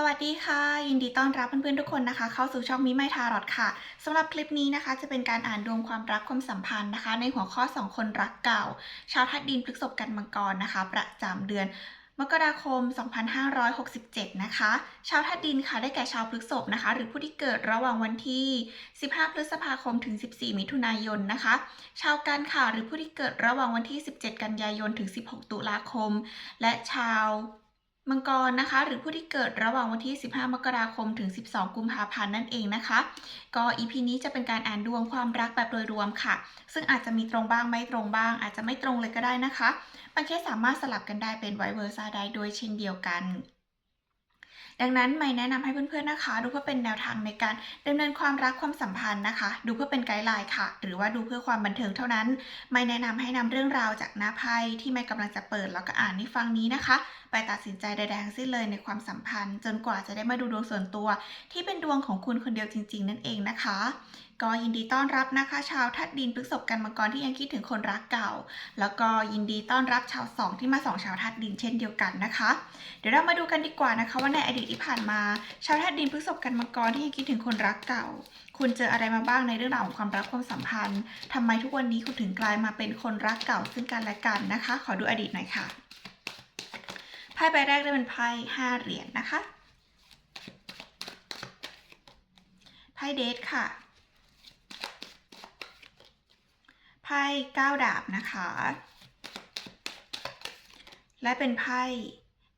สวัสดีค่ะ ยินดีต้อนรับเพื่อนๆทุกคนนะคะ เข้าสู่ช่องมิไมทารอดค่ะสำหรับคลิปนี้นะคะ จะเป็นการอ่านดวงความรักความสัมพันธ์นะคะ ในหัวข้อ 2 คนรักเก่า ชาวทัดดินพฤษภกันมังกรนะคะ ประจำเดือนมกราคม 2567 นะคะ ชาวทัดดินค่ะ ได้แก่ชาวพฤษภนะคะ หรือผู้ที่เกิดระหว่างวันที่ 15 พฤษภาคม ถึง 14 มิถุนายน นะคะ ชาวกันค่ะ หรือผู้ที่เกิดระหว่างวันที่ 17 กันยายน ถึง 16 ตุลาคม และชาว มังกรนะคะหรือผู้ที่เกิดระหว่างวันที่ 15 มกราคมถึง 12 กุมภาพันธ์นั่นเองนะคะ ก็อีพีนี้จะเป็นการอ่านดวงความรักแบบโดยรวมค่ะ ซึ่งอาจจะมีตรงบ้างไม่ตรงบ้าง อาจจะไม่ตรงเลยก็ได้นะคะบางเคสสามารถสลับกันได้เป็นไวเวอร์ซาได้ด้วยเช่นเดียวกัน ดังนั้นไม่แนะนำให้เพื่อนๆนะคะ ดูเพื่อเป็นแนวทางในการดำเนินความรักความสัมพันธ์นะคะ ดูเพื่อเป็นไกด์ไลน์ค่ะ หรือว่าดูเพื่อความบันเทิงเท่านั้น ไม่แนะนำให้นำเรื่องราวจากหน้าไพ่ที่ไม่กำลังจะเปิดแล้วก็อ่านในฟังนี้นะคะ ไปตัดสินใจใดๆทั้งสิ้นเลยในความสัมพันธ์ จนกว่าจะได้มาดูดวงส่วนตัว ที่เป็นดวงของคุณคนเดียวจริง ๆ นั่นเองนะคะ ก็ยินดีต้อนรับนะคะชาวทัดดินพฤษภกันมังกรที่ยังคิดถึงคนรักเก่า แล้วก็ยินดีต้อนรับชาวสองที่มาสองชาวทัดดินเช่นเดียวกันนะคะ เดี๋ยวเรามาดูกันดีกว่านะคะ ว่าในอดีตที่ผ่านมา ชาวทัดดินพฤษภกันมังกรที่ยังคิดถึงคนรักเก่า คุณเจออะไรมาบ้างในเรื่องราวของความรักความสัมพันธ์ทำไมทุกวันนี้คุณถึงกลายมาเป็นคนรักเก่าซึ่งกันและกันนะคะ ขอดูอดีตหน่อยค่ะไพ่ใบแรกได้เป็นไพ่ห้าเหรียญนะคะไพ่เดทค่ะ ไพ่เก้าดาบนะคะ และเป็นไพ่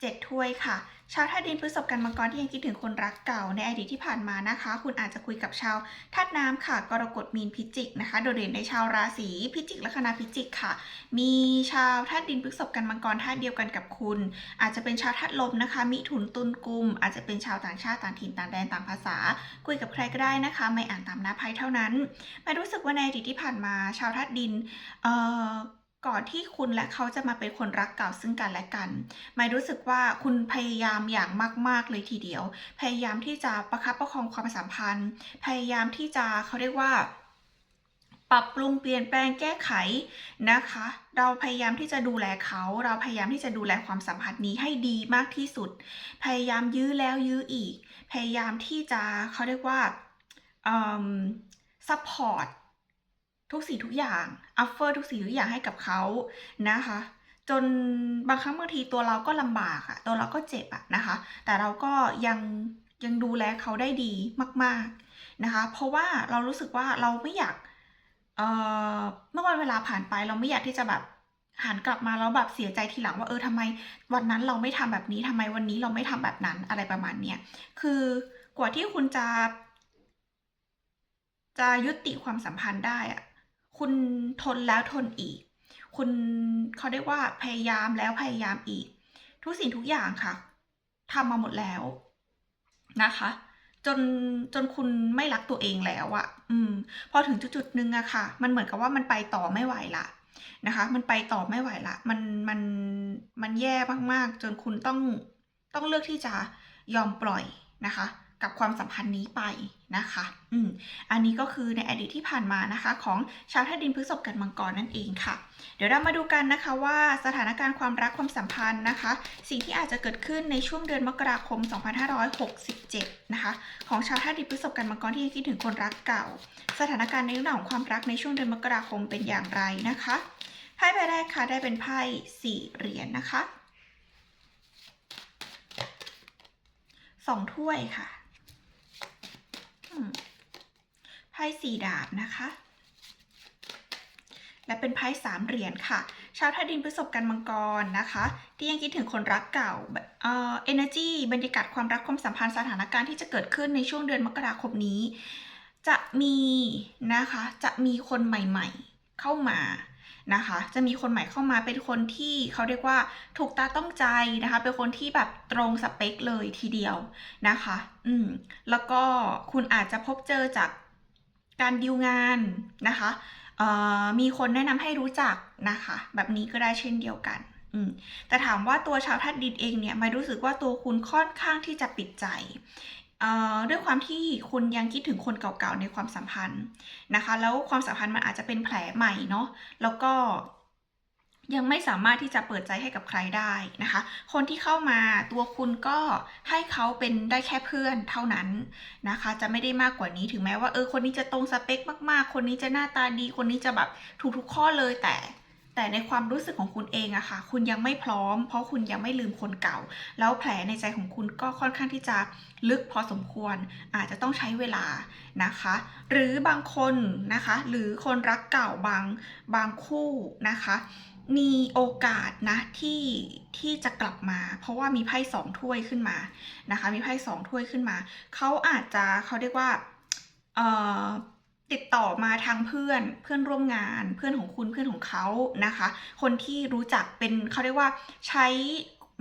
เจ็ดถ้วยค่ะ ชาวธาตุดินพฤษภกันมังกรที่ยังคิดถึงคนรักเก่าในอดีตที่ผ่านมานะคะ คุณอาจจะคุยกับชาวธาตุน้ำค่ะ กรกฎมีนพิจิกนะคะ โดดเด่นในชาวราศีพิจิกลัคนาพิจิกค่ะ มีชาวธาตุดินพฤษภกันมังกรธาตุเดียวกันกับคุณ อาจจะเป็นชาวธาตุลมนะคะ มิถุนตุลกุม อาจจะเป็นชาวต่างชาติต่างถิ่นต่างแดนต่างภาษา คุยกับใครก็ได้นะคะ ไม่อ่านตามหน้าไพ่เท่านั้นไม่รู้สึกว่าในอดีตที่ผ่านมาชาวธาตุดินเอ่อ ก่อนที่คุณและเขาจะมาเป็นคนรักเก่าซึ่งกันและกันไม่รู้สึกว่าคุณพยายามอย่างมาก ๆ เลยทีเดียว พยายามที่จะประคับประคองความสัมพันธ์ พยายามที่จะเขาเรียกว่า ปรับปรุงเปลี่ยนแปลงแก้ไขนะคะ เราพยายามที่จะดูแลเขา เราพยายามที่จะดูแลความสัมพันธ์นี้ให้ดีมากที่สุด พยายามยื้อแล้วยื้ออีก พยายามที่จะเขาเรียกว่าซัพพอร์ต ทุกสิ่งทุกอย่างอัฟเฟอร์ทุกสิ่งทุกอย่างให้กับเขานะคะ จนบางครั้งบางทีตัวเราก็ลำบากอะตัวเราก็เจ็บอะนะคะ แต่เราก็ยังยังดูแลเขาได้ดีมาก ๆนะคะ เพราะว่าเรารู้สึกว่าเราไม่อยากเอ่อเมื่อวันเวลาผ่านไปเราไม่อยากที่จะแบบหันกลับมาแล้วแบบเสียใจทีหลังว่าเออทำไมวันนั้นเราไม่ทำแบบนี้ทำไมวันนี้เราไม่ทำแบบนั้นอะไรประมาณเนี้ยคือกว่าที่คุณจะ จะยุติความสัมพันธ์ได้อะ คุณทนแล้วทนอีก คุณเขาเรียกว่าพยายามแล้วพยายามอีก ทุกสิ่งทุกอย่างค่ะทำมาหมดแล้วนะคะ จนจนคุณไม่รักตัวเองแล้วอะอืม พอถึงจุดๆหนึ่งอะค่ะ มันเหมือนกับว่ามันไปต่อไม่ไหวละนะคะ มันไปต่อไม่ไหวละ มันมันมันแย่มากๆ จนคุณต้องต้องเลือกที่จะยอมปล่อยนะคะ กับความสัมพันธ์นี้ไปนะคะ อืม อันนี้ก็คือในอดีตที่ผ่านมานะคะ ของชาวธาตุดินพฤษภกันมังกรนั่นเองค่ะ เดี๋ยวเรามาดูกันนะคะว่าสถานการณ์ความรักความสัมพันธ์นะคะ สิ่งที่อาจจะเกิดขึ้นในช่วงเดือนมกราคม 2567 นะคะ ของชาวธาตุดินพฤษภกันมังกรที่คิดถึงคนรักเก่า สถานการณ์ในเรื่องของความรักในช่วงเดือนมกราคมเป็นอย่างไรนะคะไพ่ใบแรกค่ะได้เป็นไพ่สี่เหรียญนนะคะสองถ้วยค่ะ ไพ่สี่ดาบนะคะ และเป็นไพ่สามเหรียญค่ะ ชาวธาตุดินพฤษภกันมังกรนะคะ ที่ยังคิดถึงคนรักเก่าเอ่อ energy บรรยากาศความรักความสัมพันธ์สถานการณ์ที่จะเกิดขึ้นในช่วงเดือนมกราคมนี้ จะมีนะคะ จะมีคนใหม่ ๆ เข้ามา นะคะ จะมีคนใหม่เข้ามาเป็นคนที่เขาเรียกว่าถูกตาต้องใจนะคะ เป็นคนที่แบบตรงสเปคเลยทีเดียวนะคะ อืม แล้วก็คุณอาจจะพบเจอจากการดีลงานนะคะเอ่อมีคนแนะนำให้รู้จักนะคะ แบบนี้ก็ได้เช่นเดียวกันอืมแต่ถามว่าตัวชาวธาตุดินเองเนี่ยไม่รู้สึกว่าตัวคุณค่อนข้างที่จะปิดใจ ด้วยความที่คุณยังคิดถึงคนเก่าๆในความสัมพันธ์นะคะ แล้วความสัมพันธ์มันอาจจะเป็นแผลใหม่เนาะแล้วก็ยังไม่สามารถที่จะเปิดใจให้กับใครได้นะคะ คนที่เข้ามาตัวคุณก็ให้เขาเป็นได้แค่เพื่อนเท่านั้นนะคะ จะไม่ได้มากกว่านี้ถึงแม้ว่าเออคนนี้จะตรงสเปคมากๆ คนนี้จะหน้าตาดี คนนี้จะแบบถูกทุกข้อเลยแต่ แต่ในความรู้สึกของคุณเองอะค่ะ คุณยังไม่พร้อม เพราะคุณยังไม่ลืมคนเก่า แล้วแผลในใจของคุณก็ค่อนข้างที่จะลึกพอสมควร อาจจะต้องใช้เวลานะคะ หรือบางคนนะคะ หรือคนรักเก่าบางบางคู่นะคะ มีโอกาสนะที่ที่จะกลับมา เพราะว่ามีไพ่สองถ้วยขึ้นมานะคะ มีไพ่สองถ้วยขึ้นมา เขาอาจจะเขาเรียกว่าเอ่อ ติดต่อมาทางเพื่อนเพื่อนร่วมงานเพื่อนของคุณเพื่อนของเขานะคะ คนที่รู้จักเป็นเขาเรียกว่าใช้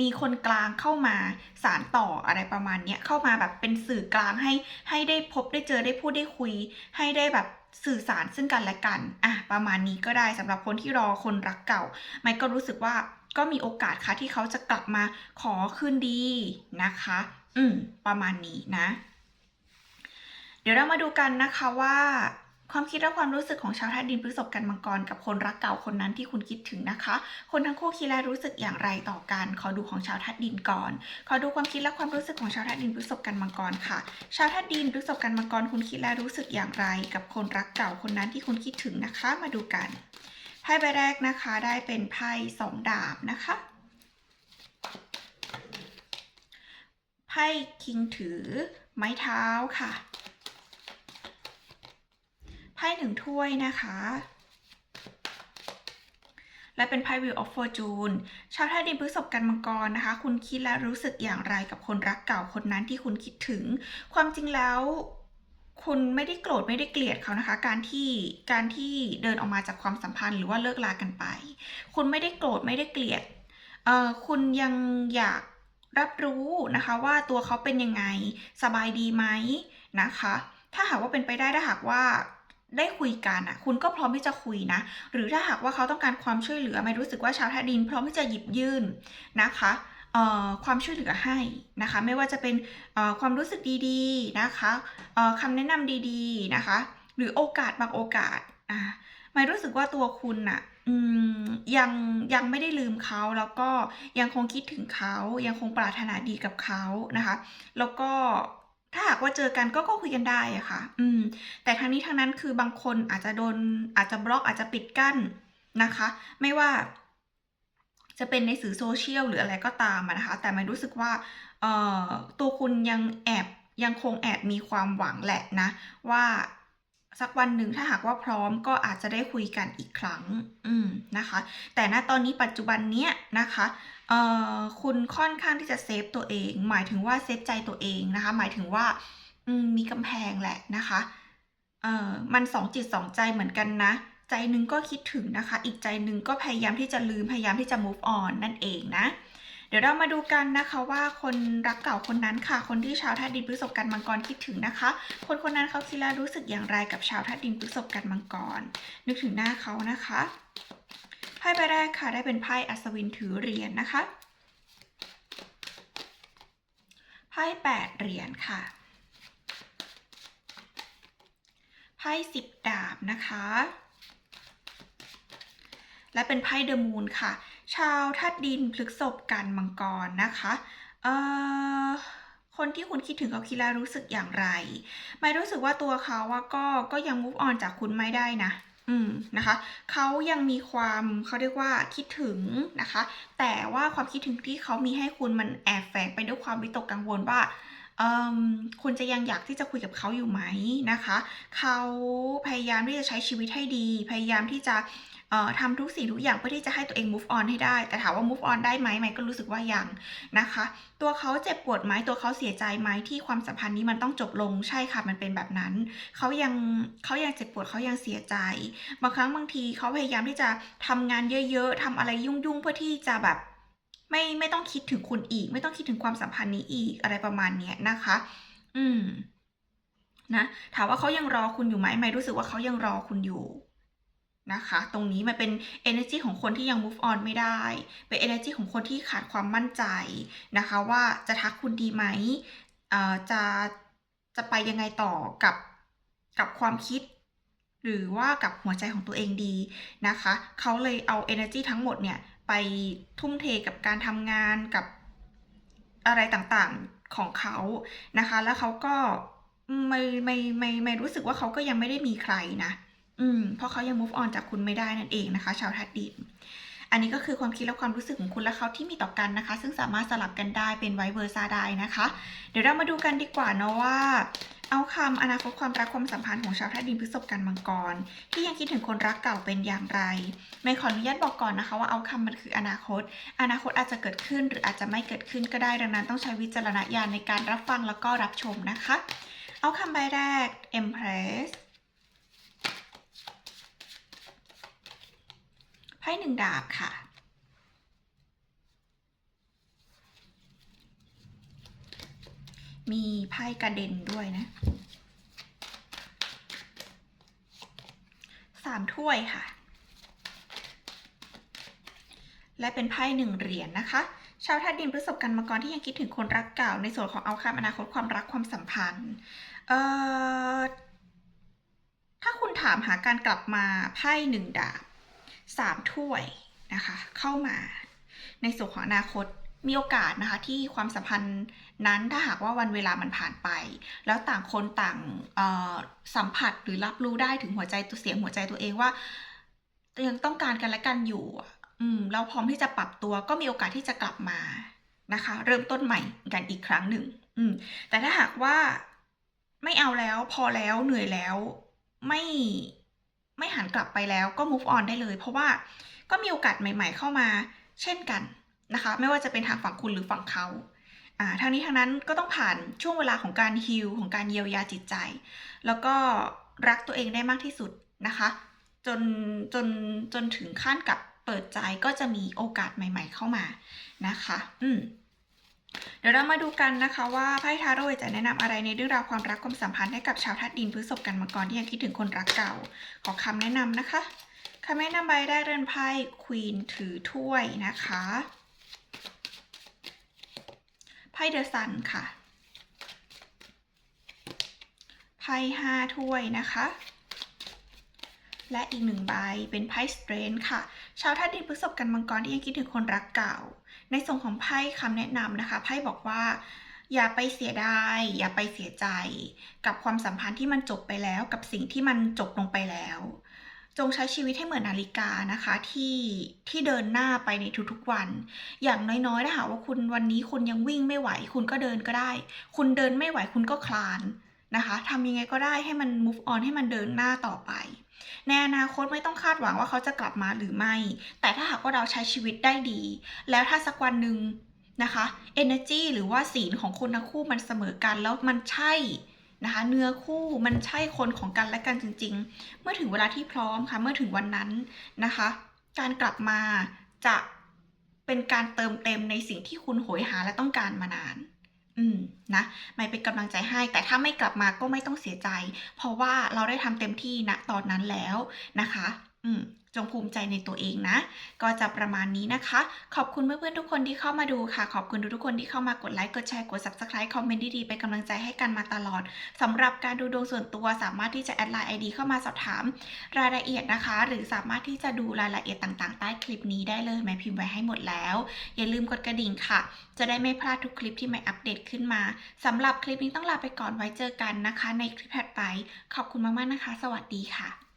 มีคนกลางเข้ามาสารต่ออะไรประมาณเนี้ยเข้ามาแบบเป็นสื่อกลางให้ให้ได้พบได้เจอได้พูดได้คุย ให้ได้แบบสื่อสารซึ่งกันและกันอะประมาณนี้ก็ได้สำหรับคนที่รอคนรักเก่าไม่ก็รู้สึกว่าก็มีโอกาสค่ะที่เขาจะกลับมาขอคืนดีนะคะ อืมประมาณนี้นะ เดี๋ยวเรามาดูกันนะคะว่า ความคิดและความรู้สึกของชาวธาตุดินพฤษภกันมังกรกับคนรักเก่าคนนั้นที่คุณคิดถึงนะคะ คนทั้งคู่คิดและรู้สึกอย่างไรต่อกัน ขอดูของชาวธาตุดินก่อน ขอดูความคิดและความรู้สึกของชาวธาตุดินพฤษภกันมังกรค่ะ ชาวธาตุดินพฤษภกันมังกรคุณคิดและรู้สึกอย่างไร กับคนรักเก่าคนนั้นที่คุณคิดถึงนะคะ มาดูกันไพ่ใบแรกนะคะได้เป็นไพ่สองดาบนะคะไพ่คิงถือไม้เท้าค่ะ ไพ่หนึ่งถ้วยนะคะ และเป็นไพ่ Wheel of Fortune ชาวธาตุดินพฤษภกันมังกรนะคะ คุณคิดและรู้สึกอย่างไรกับคนรักเก่าคนนั้นที่คุณคิดถึง ความจริงแล้วคุณไม่ได้โกรธไม่ได้เกลียดเขานะคะ การที่การที่เดินออกมาจากความสัมพันธ์หรือว่าเลิกลากันไป คุณไม่ได้โกรธไม่ได้เกลียดเอ่อคุณยังอยากรับรู้นะคะว่าตัวเขาเป็นยังไงสบายดีไหมนะคะ ถ้าหากว่าเป็นไปได้ถ้าหากว่า ได้คุยกันอะ คุณก็พร้อมที่จะคุยนะ หรือถ้าหากว่าเขาต้องการความช่วยเหลือไม่รู้สึกว่าชาวธาดิน พร้อมที่จะหยิบยื่นนะคะความช่วยเหลือให้นะคะ ไม่ว่าจะเป็นความรู้สึกดีๆนะคะคำแนะนำดีๆนะคะ หรือโอกาสบางโอกาสอะไม่รู้สึกว่าตัวคุณน่ะยังยังไม่ได้ลืมเขาแล้วก็ยังคงคิดถึงเขายังคงปรารถนาดีกับเขานะคะ แล้วก็ ถ้าหากว่าเจอกันก็ก็คุยกันได้อะค่ะ อืม แต่ทั้งนี้ทั้งนั้นคือบางคนอาจจะโดนอาจจะบล็อกอาจจะปิดกั้นนะคะ ไม่ว่าจะเป็นในสื่อโซเชียลหรืออะไรก็ตามอะนะคะ แต่ไม่รู้สึกว่าเอ่อตัวคุณยังแอบยังคงแอบมีความหวังแหละนะ ว่า สักวันหนึ่งถ้าหากว่าพร้อมก็อาจจะได้คุยกันอีกครั้ง อืมนะคะ แต่ณตอนนี้ปัจจุบันเนี้ยนะคะเอ่อคุณค่อนข้างที่จะเซฟตัวเอง หมายถึงว่าเซฟใจตัวเองนะคะ หมายถึงว่าอืมมีกำแพงแหละนะคะเอ่อมันสองจิตสองใจเหมือนกันนะ ใจหนึ่งก็คิดถึงนะคะ อีกใจหนึ่งก็พยายามที่จะลืมพยายามที่จะ move on นั่นเองนะ เดี๋ยวเรามาดูกันนะคะว่าคนรักเก่าคนนั้นค่ะ คนที่ชาวธาตุดินพฤษภกันมังกรคิดถึงนะคะ คนคนนั้นเขาคิดและรู้สึกอย่างไรกับชาวธาตุดินพฤษภกันมังกร นึกถึงหน้าเขานะคะไพ่ใบแรกค่ะได้เป็นไพ่อัศวินถือเหรียญนะคะไพ่แปดเหรียญค่ะไพ่สิบดาบนะคะ และเป็นไพ่เดอะมูนค่ะ ชาวธาตุดินพฤกษบกันมังกรนะคะเอ่อคนที่คุณคิดถึงเขาคิดแล้วรู้สึกอย่างไร ไม่รู้สึกว่าตัวเขาว่าก็ก็ยัง move on จากคุณไม่ได้นะ อืมนะคะเขายังมีความเขาเรียกว่าคิดถึงนะคะ แต่ว่าความคิดถึงที่เขามีให้คุณมันแอบแฝงไปด้วยความวิตกกังวลว่าคุณจะยังอยากที่จะคุยกับเขาอยู่ไหมนะคะ เขาพยายามที่จะใช้ชีวิตให้ดี พยายามที่จะ ทำทุกสิ่งทุกอย่างเพื่อที่จะให้ตัวเอง move on ให้ได้ แต่ถามว่า move on ได้ไหมไมค์ก็รู้สึกว่ายังนะคะ ตัวเขาเจ็บปวดไหมตัวเขาเสียใจไหมที่ความสัมพันธ์นี้มันต้องจบลงใช่ค่ะมันเป็นแบบนั้นเขายังเขายังเจ็บปวดเขายังเสียใจ บางครั้งบางทีเขาพยายามที่จะทำงานเยอะๆทำอะไรยุ่งๆเพื่อที่จะแบบไม่ไม่ต้องคิดถึงคุณอีก ไม่ต้องคิดถึงความสัมพันธ์นี้อีกอะไรประมาณเนี้ยนะคะ อืมนะถามว่าเขายังรอคุณอยู่ไหมไม่รู้สึกว่าเขายังรอคุณอยู่ นะคะ ตรงนี้มันเป็น energy ของคนที่ยัง move on ไม่ได้ เป็น energy ของคนที่ขาดความมั่นใจนะคะ ว่าจะทักคุณดีไหมจะจะไปยังไงต่อกับกับความคิด หรือว่ากับหัวใจของตัวเองดีนะคะ เขาเลยเอา energy ทั้งหมดเนี่ย ไปทุ่มเทกับการทำงานกับอะไรต่างๆของเขานะคะ แล้วเขาก็ไม่ไม่ไม่ไม่รู้สึกว่าเขาก็ยังไม่ได้มีใครนะ อืมเพราะเขายัง move on จากคุณไม่ได้นั่นเองนะคะ ชาวทัดดิน อันนี้ก็คือความคิดและความรู้สึกของคุณและเขาที่มีต่อกันนะคะ ซึ่งสามารถสลับกันได้เป็นไวเวอร์ซาได้นะคะ เดี๋ยวเรามาดูกันดีกว่าเนาะว่า เอาคำอนาคตความรักความสัมพันธ์ของชาวธาตุดินพฤษภกันมังกร ที่ยังคิดถึงคนรักเก่าเป็นอย่างไร ไม่ขออนุญาตบอกก่อนนะคะ ว่าเอาคำมันคืออนาคต อนาคตอาจจะเกิดขึ้นหรืออาจจะไม่เกิดขึ้นก็ได้ดังนั้น ต้องใช้วิจารณญาณในการรับฟังแล้วก็รับชมนะคะ เอาคำใบแรก Empress พ่หนึ่งดาบค่ะ มีไพ่กระเด็นด้วยนะสามถ้วยค่ะ และเป็นไพ่หนึ่งเหรียญนนะคะ ชาวธาตุดินพฤษภกันมังกรที่ยังคิดถึงคนรักเก่าในส่วนของเอาคำอนาคตความรักความสัมพันธ์ เอ่อ ถ้าคุณถามหาการกลับมาไพ่หนึ่งดาบ สามถ้วยนะคะเข้ามาในส่วนของอนาคตมีโอกาสนะคะที่ความสัมพันธ์นั้นถ้าหากว่าวันเวลามันผ่านไป แล้วต่างคนต่างสัมผัสหรือรับรู้ได้ถึงหัวใจตัวเสียงหัวใจตัวเองว่า ยังต้องการกันและกันอยู่ อืมเราพร้อมที่จะปรับตัวก็มีโอกาสที่จะกลับมานะคะ เริ่มต้นใหม่กันอีกครั้งหนึ่ง อืมแต่ถ้าหากว่าไม่เอาแล้วพอแล้วเหนื่อยแล้วไม่ ไม่หันกลับไปแล้วก็ move on ได้เลย เพราะว่าก็มีโอกาสใหม่ ๆ เข้ามาเช่นกันนะคะ ไม่ว่าจะเป็นทางฝั่งคุณหรือฝั่งเขา่าทางนี้ทางนั้นก็ต้องผ่านช่วงเวลาของการฮิลของการเยียวยาจิตใจ แล้วก็รักตัวเองได้มากที่สุดนะคะ จนจนจนถึงขั้นกับเปิดใจก็จะมีโอกาสใหม่ ๆ เข้ามานะคะ อืม เดี๋ยวเรามาดูกันนะคะว่าไพ่ทาโร่จะแนะนำอะไรในเรื่องราวความรักความสัมพันธ์ให้กับชาวธาตุดินพฤษภกันมังกรที่ยังคิดถึงคนรักเก่า ขอคำแนะนำนะคะคำแนะนำใบแรกเรือนไพ่ควีนถือถ้วยนะคะไพ่เดอะซันค่ะไพ่ห้าถ้วยนะคะและอีกหนึ่งใบเป็นไพ่สเตรนค่ะ ชาวธาตุดินพฤษภกันมังกรที่ยังคิดถึงคนรักเก่า ในส่วนของไพ่คำแนะนำนะคะไพ่บอกว่าอย่าไปเสียดายอย่าไปเสียใจ กับความสัมพันธ์ที่มันจบไปแล้วกับสิ่งที่มันจบลงไปแล้ว จงใช้ชีวิตให้เหมือนนาฬิกานะคะที่ที่เดินหน้าไปในทุกๆวัน อย่างน้อยๆถ้าหากว่าคุณวันนี้คุณยังวิ่งไม่ไหว คุณก็เดินก็ได้ คุณเดินไม่ไหวคุณก็คลานนะคะทำยังไงก็ได้ให้มัน move on ให้มันเดินหน้าต่อไป ในอนาคตไม่ต้องคาดหวังว่าเขาจะกลับมาหรือไม่ แต่ถ้าหากว่าเราใช้ชีวิตได้ดี แล้วถ้าสักวันหนึ่งนะคะ energy หรือว่าศีลของคนทั้งคู่มันเสมอกันแล้วมันใช่นะคะเนื้อคู่มันใช่คนของกันและกันจริง ๆ เมื่อถึงเวลาที่พร้อมค่ะ เมื่อถึงวันนั้นนะคะ การกลับมาจะเป็นการเติมเต็มในสิ่งที่คุณโหยหาและต้องการมานาน อืมนะไม่เป็นกำลังใจให้ แต่ถ้าไม่กลับมาก็ไม่ต้องเสียใจ เพราะว่าเราได้ทำเต็มที่ณตอนนั้นแล้วนะคะ อืม จงภูมิใจในตัวเองนะ ก็จะประมาณนี้นะคะ ขอบคุณเพื่อนๆทุกคนที่เข้ามาดูค่ะ ขอบคุณทุกๆคนที่เข้ามากดไลค์กดแชร์กด subscribe คอมเมนต์ดีๆเป็นกำลังใจให้กันมาตลอดสำหรับการดูดวงส่วนตัวสามารถที่จะแอดไลน์ ID เข้ามาสอบถามรายละเอียดนะคะ หรือสามารถที่จะดูรายละเอียดต่างๆ ใต้คลิปนี้ได้เลยแม่พิมพ์ไว้ให้หมดแล้ว อย่าลืมกดกระดิ่งค่ะ จะได้ไม่พลาดทุกคลิปที่แม่อัปเดตขึ้นมาสำหรับคลิปนี้ต้องลาไปก่อนไว้เจอกันนะคะ ในคลิปถัดไป ขอบคุณมากๆนะคะ สวัสดีค่ะ